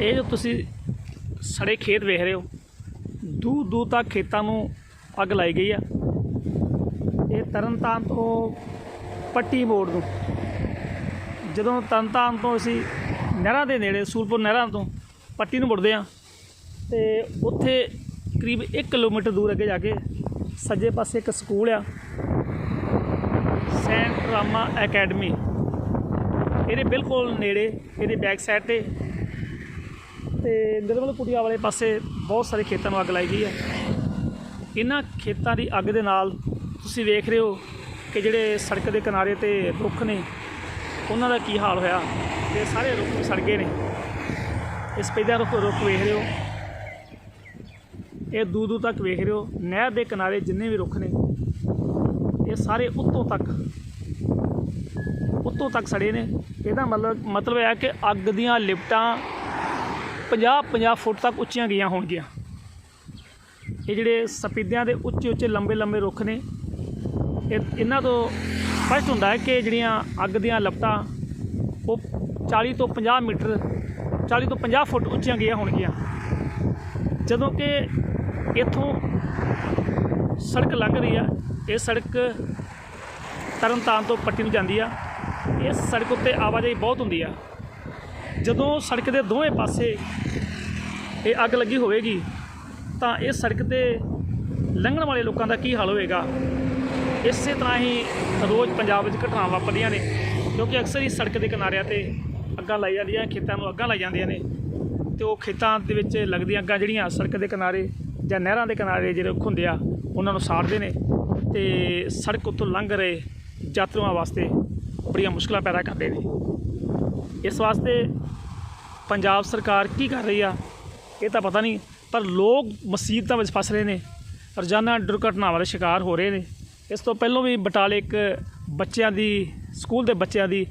ਇਹ ਜੋ ਤੁਸੀਂ ਸੜੇ ਖੇਤ ਵੇਖ ਰਹੇ ਹੋ, ਦੂਰ ਦੂਰ ਤੱਕ ਖੇਤਾਂ ਨੂੰ ਅੱਗ ਲਾਈ ਗਈ ਆ। ਇਹ ਤਰਨਤਾਰਨ ਤੋਂ ਪੱਟੀ ਮੋੜ ਨੂੰ। ਜਦੋਂ ਤਰਨਤਾਰਨ ਤੋਂ ਅਸੀਂ ਨਹਿਰਾਂ ਦੇ ਨੇੜੇ ਸੂਲਪੁਰ ਨਹਿਰਾਂ ਤੋਂ ਪੱਟੀ ਨੂੰ ਮੁੜਦੇ ਆ ਤੇ ਉੱਥੇ ਕਰੀਬ 1 ਕਿਲੋਮੀਟਰ ਦੂਰ ਅੱਗੇ ਜਾ ਕੇ ਸੱਜੇ ਪਾਸੇ ਇੱਕ ਸਕੂਲ ਆ, ਸੈਂਟ ਰਾਮਾ ਅਕੈਡਮੀ। ਇਹਦੇ ਬਿਲਕੁਲ ਨੇੜੇ, ਇਹਦੇ ਬੈਕ ਸਾਈਡ ਤੇ ਤੇ ਨਿਰਮਲ ਕੁਟੀਆ ਵਾਲੇ ਪਾਸੇ ਬਹੁਤ ਸਾਰੇ ਖੇਤਾਂ ਨੂੰ ਅੱਗ ਲਾਈ ਗਈ ਹੈ। ਇਹਨਾਂ ਖੇਤਾਂ ਦੀ ਅੱਗ ਦੇ ਨਾਲ ਤੁਸੀਂ ਵੇਖ ਰਹੇ ਹੋ ਕਿ ਜਿਹੜੇ ਸੜਕ ਦੇ ਕਿਨਾਰੇ ਤੇ ਰੁੱਖ ਨੇ, ਉਹਨਾਂ ਦਾ ਕੀ ਹਾਲ ਹੋਇਆ ਤੇ ਸਾਰੇ ਰੁੱਖ ਸੜ ਗਏ ਨੇ। ਇਸ ਪੈਦਾ ਰੁੱਖ ਰੁੱਖ ਵੇਖ ਰਹੇ ਹੋ। ਇਹ ਦੂਰ ਦੂਰ ਤੱਕ ਵੇਖ ਰਹੇ ਹੋ। ਨਹਿਰ ਦੇ ਕਿਨਾਰੇ ਜਿੰਨੇ ਵੀ ਰੁੱਖ ਨੇ, ਇਹ ਸਾਰੇ ਉੱਤੋਂ ਤੱਕ ਉੱਤੋਂ ਤੱਕ ਸੜੇ ਨੇ। ਇਹਦਾ ਮਤਲਬ ਮਤਲਬ ਹੈ ਕਿ ਅੱਗ ਦੀਆਂ ਲਿਪਟਾਂ 50 50 ਫੁੱਟ ਤੱਕ ਉੱਚੀਆਂ ਗਈਆਂ ਹੋਣਗੀਆਂ। ਇਹ ਜਿਹੜੇ ਸਪੀਦਿਆਂ ਦੇ ਉੱਚੇ ਉੱਚੇ ਲੰਬੇ ਲੰਬੇ ਰੁੱਖ ਨੇ, ਇਹ ਇਹਨਾਂ ਤੋਂ ਸਪਸ਼ਟ ਹੁੰਦਾ ਹੈ ਕਿ ਜਿਹੜੀਆਂ ਅੱਗ ਦੀਆਂ ਲਪਟਾਂ ਉਹ 40 ਤੋਂ 50 ਮੀਟਰ 40 ਤੋਂ 50 ਫੁੱਟ ਉੱਚੀਆਂ ਗਈਆਂ ਹੋਣਗੀਆਂ। ਜਦੋਂ ਕਿ ਇੱਥੋਂ ਸੜਕ ਲੰਘ ਰਹੀ ਆ, ਇਹ ਸੜਕ ਤਰਨਤਾਰਨ ਤੋਂ ਪੱਟੀ ਨੂੰ ਜਾਂਦੀ ਆ। ਇਸ ਸੜਕ ਉੱਤੇ ਆਵਾਜਾਈ ਬਹੁਤ ਹੁੰਦੀ ਆ। ਜਦੋਂ ਸੜਕ ਦੇ ਦੋਵੇਂ ਪਾਸੇ ਇਹ ਅੱਗ ਲੱਗੀ ਹੋਵੇਗੀ, ਤਾਂ ਇਹ ਸੜਕ ਤੇ ਲੰਘਣ ਵਾਲੇ ਲੋਕਾਂ ਦਾ ਕੀ ਹਾਲ ਹੋਵੇਗਾ? ਇਸੇ ਤਰ੍ਹਾਂ ਹੀ ਰੋਜ਼ ਪੰਜਾਬ ਵਿੱਚ ਘਟਨਾਵਾਂ ਵਾਪਰਦੀਆਂ ਨੇ, ਕਿਉਂਕਿ ਅਕਸਰ ਹੀ ਸੜਕ ਦੇ ਕਿਨਾਰਿਆਂ ਤੇ ਅੱਗਾਂ ਲਾਈ ਜਾਂਦੀਆਂ, ਖੇਤਾਂ ਨੂੰ ਅੱਗਾਂ ਲਾਈ ਜਾਂਦੀਆਂ ਨੇ, ਤੇ ਉਹ ਖੇਤਾਂ ਦੇ ਵਿੱਚ ਲੱਗਦੀਆਂ ਅੱਗਾਂ ਜਿਹੜੀਆਂ ਸੜਕ ਦੇ ਕਿਨਾਰੇ ਜਾਂ ਨਹਿਰਾਂ ਦੇ ਕਿਨਾਰੇ ਜਿਹੜੇ ਰੁੱਖ ਹੁੰਦੇ ਆ, ਉਹਨਾਂ ਨੂੰ ਸਾੜਦੇ ਨੇ, ਤੇ ਸੜਕ ਉੱਤੋਂ ਲੰਘ ਰਹੇ ਯਾਤਰੂਆਂ ਵਾਸਤੇ ਬੜੀਆਂ ਮੁਸ਼ਕਲਾਂ ਪੈਦਾ ਕਰਦੇ ਨੇ। ਇਸ ਵਾਸਤੇ ਪੰਜਾਬ ਸਰਕਾਰ ਕੀ ਕਰ ਰਹੀ ਆ, ਇਹ ਤਾਂ ਪਤਾ ਨਹੀਂ, ਪਰ ਲੋਕ ਮੁਸੀਬਤਾਂ ਵਿੱਚ ਫਸ ਰਹੇ ਨੇ। ਰੋਜ਼ਾਨਾ ਦੁਰਘਟਨਾਵਾਂ ਦੇ ਸ਼ਿਕਾਰ ਹੋ ਰਹੇ ਨੇ। ਇਸ ਤੋਂ ਪਹਿਲਾਂ ਵੀ ਬਟਾਲੇ ਇੱਕ ਬੱਚਿਆਂ ਦੀ, ਸਕੂਲ ਦੇ ਬੱਚਿਆਂ ਦੀ